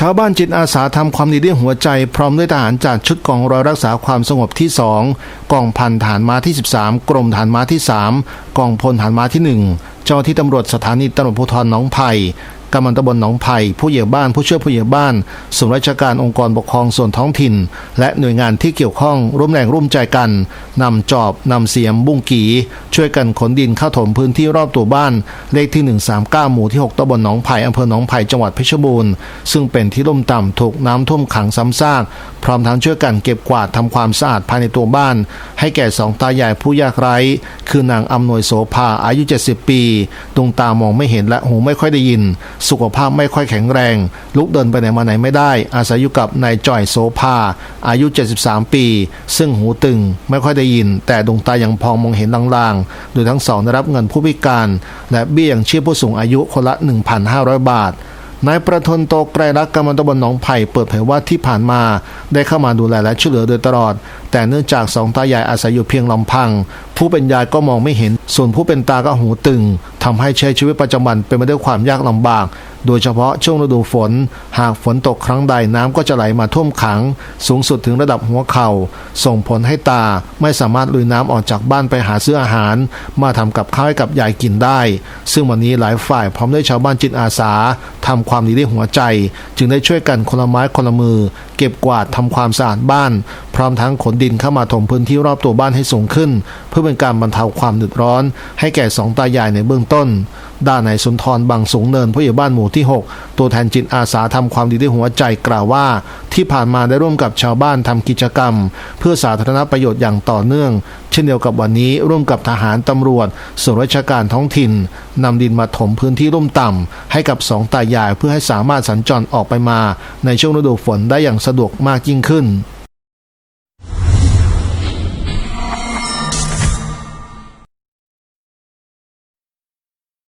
ชาวบ้านจิตอาสาทำความดีด้วยหัวใจพร้อมด้วยทหารจากชุดกองร้อยรักษาความสงบที่ 2 กองพันฐานม้าที่ 13 กรมฐานม้าที่ 3 กองพลฐานม้าที่ 1 เจ้าที่ตำรวจสถานีตำรวจภูธรหนองไผ่ กำมันตำบลหนองไผ่ผู้ใหญ่บ้านผู้ช่วยผู้ใหญ่บ้านส่วนราชการองค์กรปกครองส่วนท้องถิ่น และหน่วยงานที่เกี่ยวข้องร่วมแรงร่วมใจกันนำจอบนำเสียมบุ้งกี ช่วยกันขนดินเข้าถมพื้นที่รอบตัวบ้าน เลขที่ 139 หมู่ที่ 6ตำบลหนองไผ่อำเภอหนองไผ่จังหวัดเพชรบูรณ์ซึ่งเป็นที่ร่มต่ำถูกน้ำท่วมขังซ้ำซากพร้อมทั้งช่วยกันเก็บกวาดทำความสะอาดภายในตัวบ้าน ให้แก่สองตายายผู้ยากไร้ คือนางอำนวยโสภาอายุ 70 ปีดวงตามองไม่เห็นและหูไม่ค่อยได้ยินสุขภาพไม่ค่อยแข็งแรง ลุกเดินไปไหนมาไหนไม่ได้ อาศัยอยู่กับนายจ่อยโซภาอายุ 73 ปี ซึ่งหูตึงไม่ค่อยได้ยิน แต่ดวงตายังพองมองเห็นลางๆ โดยทั้งสองได้รับเงินผู้พิการ และเบี้ยยังชีพผู้สูงอายุคนละ 1,500 บาท นายประทนโตไกรรักกำมันตบนหนองไผ่เปิดเผยว่าที่ผ่านมาได้เข้ามาดูแลและช่วยเหลือโดยตลอด แต่เนื่องจากสองตายายอาศัยอยู่เพียงลำพัง ผู้เป็นยายก็มองไม่เห็น ส่วนผู้เป็นตาก็หูตึงทำให้ใช้ชีวิตประจำวันเป็นไปด้วยความยากลำบาก โดยเฉพาะช่วงฤดูฝน หากฝนตกครั้งใดน้ำก็จะไหลมาท่วมขัง สูงสุดถึงระดับหัวเขา่า ส่งผลให้ตาไม่สามารถลุยน้ำออกจากบ้านไปหาซื้ออาหาร มาทำกับข้าวให้กับยายกินได้ ซึ่งวันนี้หลายฝ่ายพร้อมด้วยชาวบ้านจิตอาสาทำความดีด้วยหัวใจ จึงได้ช่วยกันคนละไม้คนละมือ เก็บกวาดทำความสะอาดบ้าน พร้อมทั้งขนดินเข้ามาถมพื้นที่รอบตัวบ้านให้สูงขึ้น เพื่อเป็นการบรรเทาความเดือดร้อน ให้แก่สองตายายในเบื้องต้น ด้านนายสุนทรบางสูงเนินผู้ใหญ่บ้านหมู่ที่ 6 ตัวแทนจิตอาสาทำความดีด้วยหัวใจกล่าวว่า ที่ผ่านมาได้ร่วมกับชาวบ้านทำกิจกรรม เพื่อสาธารณประโยชน์อย่างต่อเนื่อง เช่นเดียวกับวันนี้ร่วมกับทหารตำรวจส่วนราชการท้องถิ่นนำดินมาถมพื้นที่ร่มต่ำให้กับสองตายายเพื่อให้สามารถสัญจรออกไปมา ในช่วงฤดูฝนได้อย่างสะดวกมากยิ่งขึ้น